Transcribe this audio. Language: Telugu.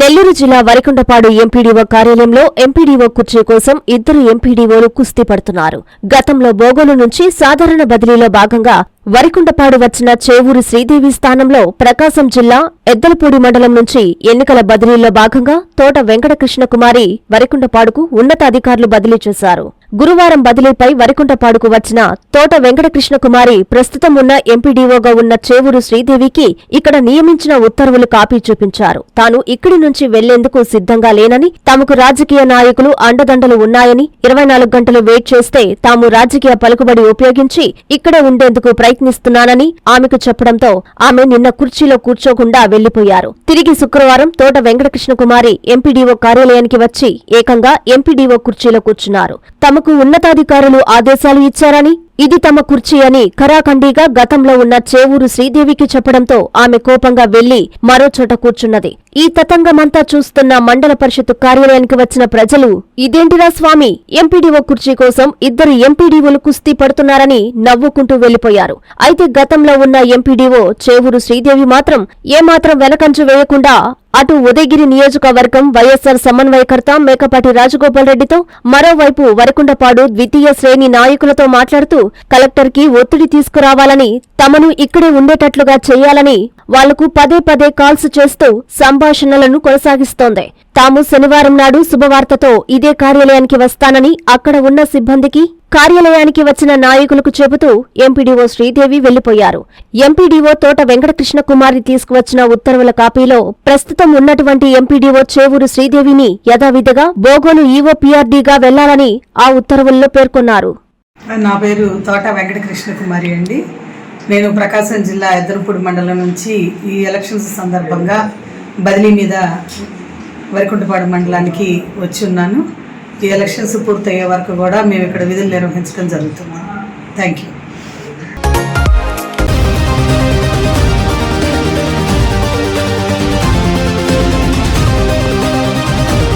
నెల్లూరు జిల్లా వరికొండపాడు ఎంపీడీఓ కార్యాలయంలో ఎంపీడీఓ కుర్చీ కోసం ఇద్దరు ఎంపీడీఓలు కుస్తీ పడుతున్నారు. గతంలో బోగోలు నుంచి సాధారణ బదిలీలో భాగంగా వరికుండపాడు వచ్చిన చేవూరు శ్రీదేవి స్థానంలో ప్రకాశం జిల్లా ఎద్దలపూడి మండలం నుంచి ఎన్నికల బదిలీలో భాగంగా తోట వెంకటకృష్ణ కుమారి వరికుండపాడుకు ఉన్నతాధికారులు బదిలీ చేశారు. గురువారం బదిలీపై వరికుంటపాడుకు వచ్చిన తోట వెంకటకృష్ణ కుమారి ప్రస్తుతం ఉన్న ఎంపీడీఓగా ఉన్న చేవూరు శ్రీదేవికి ఇక్కడ నియమించిన ఉత్తర్వులు కాపీ చూపించారు. తాను ఇక్కడి నుంచి వెళ్ళేందుకు సిద్ధంగా లేనని తమకు రాజకీయ నాయకులు అండదండలు ఉన్నాయని ఇరవై నాలుగు గంటలు వెయిట్ చేస్తే తాము రాజకీయ పలుకుబడి ఉపయోగించి ఇక్కడే ఉండేందుకు ప్రయత్నిస్తున్నానని ఆమెకు చెప్పడంతో ఆమె నిన్న కుర్చీలో కూర్చోకుండా వెళ్ళిపోయారు తిరిగి శుక్రవారం తోట వెంకటకృష్ణ కుమారి ఎంపీడీఓ కార్యాలయానికి వచ్చి ఏకంగా ఎంపీడీఓ కుర్చీలో కూర్చున్నారు. తమకు ఉన్నతాధికారులు ఆదేశాలు ఇచ్చారని ఇది తమ కుర్చీ అని ఖరాఖండీగా గతంలో ఉన్న చేవూరు శ్రీదేవికి చెప్పడంతో ఆమె కోపంగా వెళ్ళి మరో చోట కూర్చున్నది. ఈ తతంగమంతా చూస్తున్న మండల పరిషత్ కార్యాలయానికి వచ్చిన ప్రజలు ఇదేంటిరా స్వామి ఎంపీడీఓ కుర్చీ కోసం ఇద్దరు ఎంపీడీఓలు కుస్తీ పడుతున్నారని నవ్వుకుంటూ వెళ్ళిపోయారు అయితే గతంలో ఉన్న ఎంపీడీఓ చేవూరు శ్రీదేవి మాత్రం ఏమాత్రం వెనకంచు వేయకుండా అటు ఉదయగిరి నియోజకవర్గం వైఎస్సార్ సమన్వయకర్త మేకపాటి రాజగోపాల్ రెడ్డితో మరోవైపు వరకుండపాడు ద్వితీయ శ్రేణి నాయకులతో మాట్లాడుతూ కలెక్టర్కి ఒత్తిడి తీసుకురావాలని తమను ఇక్కడే ఉండేటట్లుగా చేయాలని వాళ్ళకు పదే పదే కాల్స్ చేస్తూ సంభాషణలను కొనసాగిస్తోంది. తాము శనివారం నాడు శుభవార్తతో ఇదే కార్యాలయానికి వస్తానని అక్కడ ఉన్న సిబ్బందికి కార్యాలయానికి వచ్చిన నాయకులకు చెబుతూ ఎంపీడీఓ శ్రీదేవి వెళ్ళిపోయారు ఎంపీడీఓ తోట వెంకటకృష్ణ కుమారి తీసుకువచ్చిన ఉత్తర్వుల కాపీలో ప్రస్తుతం ఉన్నటువంటి ఎంపీడీఓ చేవూరు శ్రీదేవిని యథావిధిగా బోగోలు ఈవో పీఆర్డీగా వెళ్ళాలని ఆ ఉత్తర్వుల్లో పేర్కొన్నారు. నా పేరు తోట వెంకటకృష్ణ కుమారి అండి. నేను ప్రకాశం జిల్లా ఎద్దరపూడి మండలం నుంచి ఈ ఎలక్షన్స్ సందర్భంగా బదిలీ మీద వరికుంటపాడు మండలానికి వచ్చి ఉన్నాను. ఈ ఎలక్షన్స్ పూర్తయ్యే వరకు కూడా మేము ఇక్కడ విధులు నిర్వహించడం జరుగుతున్నాం థ్యాంక్ యూ